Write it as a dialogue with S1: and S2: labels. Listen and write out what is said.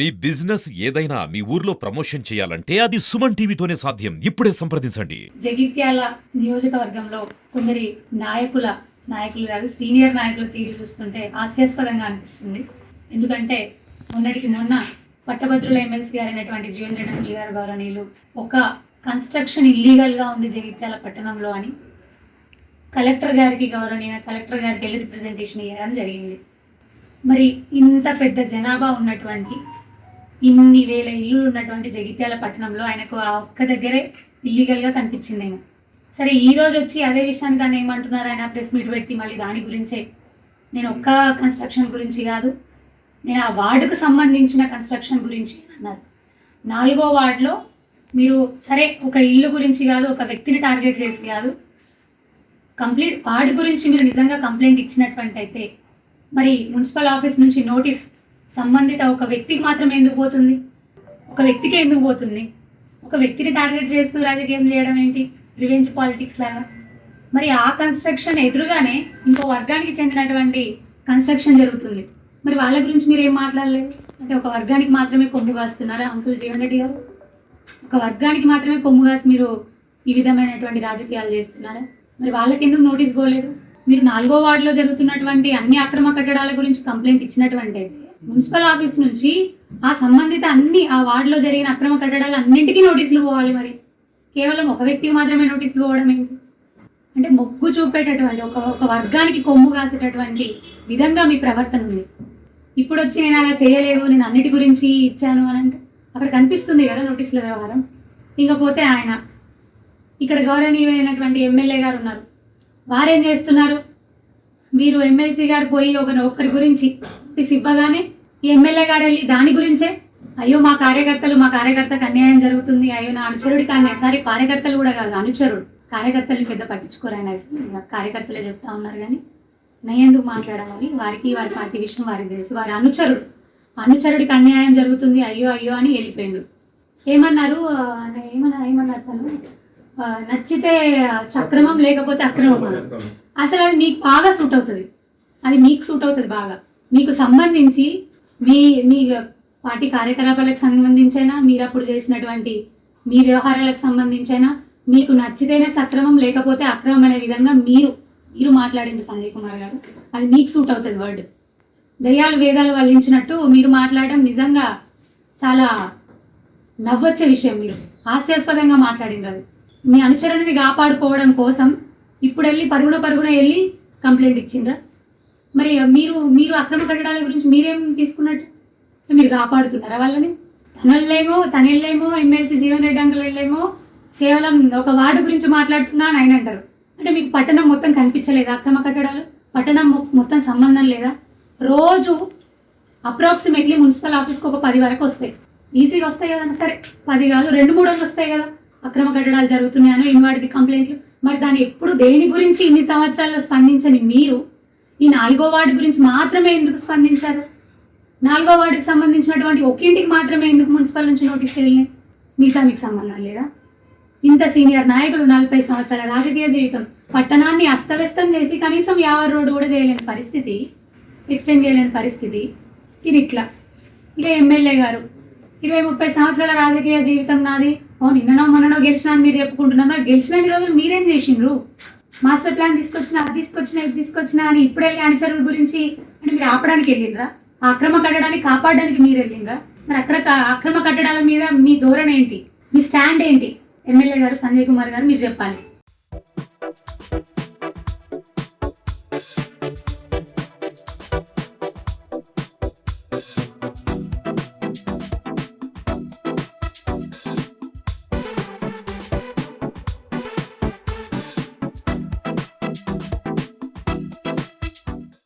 S1: మీ business ఏదైనా మీ ఊర్లో promotion చేయాలంటే అది సుమన్ టీవీతోనే సాధ్యం. ఇప్పుడే సంప్రదించండి.
S2: జగిత్యాల నియోజకవర్గంలో కొందరి నాయకుల నాయకులు కాదు సీనియర్ నాయకుల తీరు చూస్తుంటే హాస్యాస్పదంగా అనిపిస్తుంది. ఎందుకంటే మొన్నటికి మొన్న పట్టభద్రుల ఎమ్మెల్సీ గారైనటువంటి జీవేంద్ర రెడ్డి గారు గౌరవనీయులు ఒక కన్స్ట్రక్షన్ ఇల్లీగల్గా ఉంది జగిత్యాల పట్టణంలో అని కలెక్టర్ గారికి గౌరవనీయ కలెక్టర్ గారికి వెళ్ళి రిప్రజెంటేషన్ ఇవ్వడం జరిగింది. మరి ఇంత పెద్ద జనాభా ఉన్నటువంటి ఇన్ని వేల ఇల్లు ఉన్నటువంటి జగిత్యాల పట్టణంలో ఆయనకు ఆ ఒక్క దగ్గరే ఇల్లీగల్గా కనిపించిందేమో. సరే ఈ రోజు వచ్చి అదే విషయాన్ని దాన్ని ఏమంటున్నారు ఆయన? ప్రెస్ మీట్ పెట్టి మళ్ళీ దాని గురించే. నేను ఒక్క కన్స్ట్రక్షన్ గురించి కాదు నేను ఆ వార్డుకు సంబంధించిన కన్స్ట్రక్షన్ గురించి అన్నారు. నాలుగో వార్డులో మీరు సరే ఒక ఇల్లు గురించి కాదు ఒక వ్యక్తిని టార్గెట్ చేసి కాదు కంప్లీట్ వార్డు గురించి మీరు నిజంగా కంప్లైంట్ ఇచ్చినటువంటి అయితే మరి మున్సిపల్ ఆఫీస్ నుంచి నోటీస్ సంబంధిత ఒక వ్యక్తికి మాత్రమే ఎందుకు పోతుంది? ఒక వ్యక్తికి ఎందుకు పోతుంది? ఒక వ్యక్తిని టార్గెట్ చేస్తూ రాజకీయం చేయడం ఏంటి? రివెంజ్ పాలిటిక్స్ లాగా? మరి ఆ కన్స్ట్రక్షన్ ఎదురుగానే ఇంకో వర్గానికి చెందినటువంటి కన్స్ట్రక్షన్ జరుగుతుంది. మరి వాళ్ళ గురించి మీరు ఏం మాట్లాడలేదు? అంటే ఒక వర్గానికి మాత్రమే కొమ్ము కాస్తున్నారా అంకుల్ జీవన్ రెడ్డి గారు? ఒక వర్గానికి మాత్రమే కొమ్ము కాసి మీరు ఈ విధమైనటువంటి రాజకీయాలు చేస్తున్నారా? మరి వాళ్ళకి ఎందుకు నోటీస్ పోలేదు? మీరు నాలుగో వార్డులో జరుగుతున్నటువంటి అన్ని అక్రమ కట్టడాల గురించి కంప్లైంట్ ఇచ్చినటువంటి అయితే మున్సిపల్ ఆఫీస్ నుంచి ఆ సంబంధిత అన్ని ఆ వార్డులో జరిగిన అక్రమ కట్టడాలు అన్నింటికీ నోటీసులు పోవాలి మరి. కేవలం ఒక వ్యక్తికి మాత్రమే నోటీసులు పోవడం ఏంటి? అంటే మొగ్గు చూపేటటువంటి ఒక ఒక వర్గానికి కొమ్ము కాసేటటువంటి విధంగా మీ ప్రవర్తన ఉంది. ఇప్పుడు వచ్చి నేను అలా చేయలేదు నేను అన్నిటి గురించి ఇచ్చాను అని అంటే అక్కడ కనిపిస్తుంది కదా నోటీసుల వ్యవహారం. ఇంకపోతే ఆయన ఇక్కడ గౌరవనీయమైనటువంటి ఎమ్మెల్యే గారు ఉన్నారు. వారేం చేస్తున్నారు? మీరు ఎమ్మెల్సీ గారు పోయి ఒక ఒకరి గురించి నోటీస్ ఇవ్వగానే ఈ ఎమ్మెల్యే గారు వెళ్ళి దాని గురించే? అయ్యో మా కార్యకర్తలు మా కార్యకర్తకు అన్యాయం జరుగుతుంది. అయ్యో నా అనుచరుడికి అన్యాయం. సరే కార్యకర్తలు కూడా కాదు అనుచరుడు. కార్యకర్తల్ని పెద్ద పట్టించుకోరు ఆయన. ఇక కార్యకర్తలే చెప్తా ఉన్నారు కానీ నయ్యేందుకు మాట్లాడాలి వారికి వారి పార్టీ విషయం వారికి తెలుసు. వారి అనుచరుడు. అనుచరుడికి అన్యాయం జరుగుతుంది. అయ్యో అయ్యో అని వెళ్ళిపోయిండు ఏమన్నారు? ఏమన్నా ఏమన్నారు తను? నచ్చితే సక్రమం లేకపోతే అక్రమం. అసలు అది మీకు బాగా సూట్ అవుతుంది. అది మీకు సూట్ అవుతుంది బాగా. మీకు సంబంధించి మీ మీ పార్టీ కార్యకలాపాలకు సంబంధించైనా మీరు అప్పుడు చేసినటువంటి మీ వ్యవహారాలకు సంబంధించైనా మీకు నచ్చితేనే సక్రమం లేకపోతే అక్రమం అనే విధంగా మీరు మీరు మాట్లాడింది సంజయ్ కుమార్ గారు. అది మీకు సూట్ అవుతుంది వర్డ్. దయ్యాలు వేదాలు వల్లించినట్టు మీరు మాట్లాడడం నిజంగా చాలా నవ్వొచ్చే విషయం మీరు. హాస్యాస్పదంగా మాట్లాడిండ్రు అది. మీ అనుచరుని కాపాడుకోవడం కోసం ఇప్పుడు వెళ్ళి పరుగున పరుగున వెళ్ళి కంప్లైంట్ ఇచ్చిండ్రా? మరి మీరు మీరు అక్రమ కట్టడాల గురించి మీరేం తీసుకున్నట్టు? మీరు కాపాడుతున్నారా వాళ్ళని? తనళ్ళేమో తనళ్ళేమో ఎమ్మెల్సీ జీవన్ రెడ్డి అంకులు వెళ్ళేమో కేవలం ఒక వార్డు గురించి మాట్లాడుతున్నా అని ఆయన అంటారు. అంటే మీకు పట్టణం మొత్తం కనిపించలేదా అక్రమ కట్టడాలు? పట్టణం మొత్తం సంబంధం లేదా? రోజు అప్రాక్సిమేట్లీ మున్సిపల్ ఆఫీస్కి ఒక పది వరకు వస్తాయి. ఈజీగా వస్తాయి కదా సరే. పది కాదు రెండు మూడు వందలు వస్తాయి కదా అక్రమ కట్టడాలు జరుగుతున్నాయని ఇన్వాటికి కంప్లైంట్లు. మరి దాన్ని ఎప్పుడు దేని గురించి ఇన్ని సంవత్సరాల్లో స్పందించని మీరు ఈ నాలుగో వార్డు గురించి మాత్రమే ఎందుకు స్పందించారు? నాలుగో వార్డుకి సంబంధించినటువంటి ఒకింటికి మాత్రమే ఎందుకు మున్సిపల్ నుంచి నోటీస్ వెళ్ళినాయి? మిగతా మీకు సంబంధం లేదా? ఇంత సీనియర్ నాయకులు నలభై సంవత్సరాల రాజకీయ జీవితం పట్టణాన్ని అస్తవ్యస్తం చేసి కనీసం యావర్ రోడ్డు కూడా చేయలేని పరిస్థితి ఎక్స్టెండ్ చేయలేని పరిస్థితి ఇది ఇట్లా. ఇక ఎమ్మెల్యే గారు ఇరవై ముప్పై సంవత్సరాల రాజకీయ జీవితం నాది. ఓ నిన్ననో మొన్ననో గెలిచినా అని మీరు చెప్పుకుంటున్నారా. గెలిచిన రోజులు మీరేం చేసిండ్రు? మాస్టర్ ప్లాన్ తీసుకొచ్చిన అది తీసుకొచ్చిన ఇది తీసుకొచ్చిన అని ఇప్పుడు వెళ్ళి అనుచరుల గురించి అంటే మీరు ఆపడానికి వెళ్ళిండ్రా? ఆ అక్రమ కట్టడాన్ని కాపాడడానికి మీరు వెళ్ళిండ్రా? మరి అక్కడ అక్రమ కట్టడాల మీద మీ ధోరణి ఏంటి? మీ స్టాండ్ ఏంటి? ఎమ్మెల్యే గారు సంజయ్ కుమార్ గారు మీరు చెప్పాలి.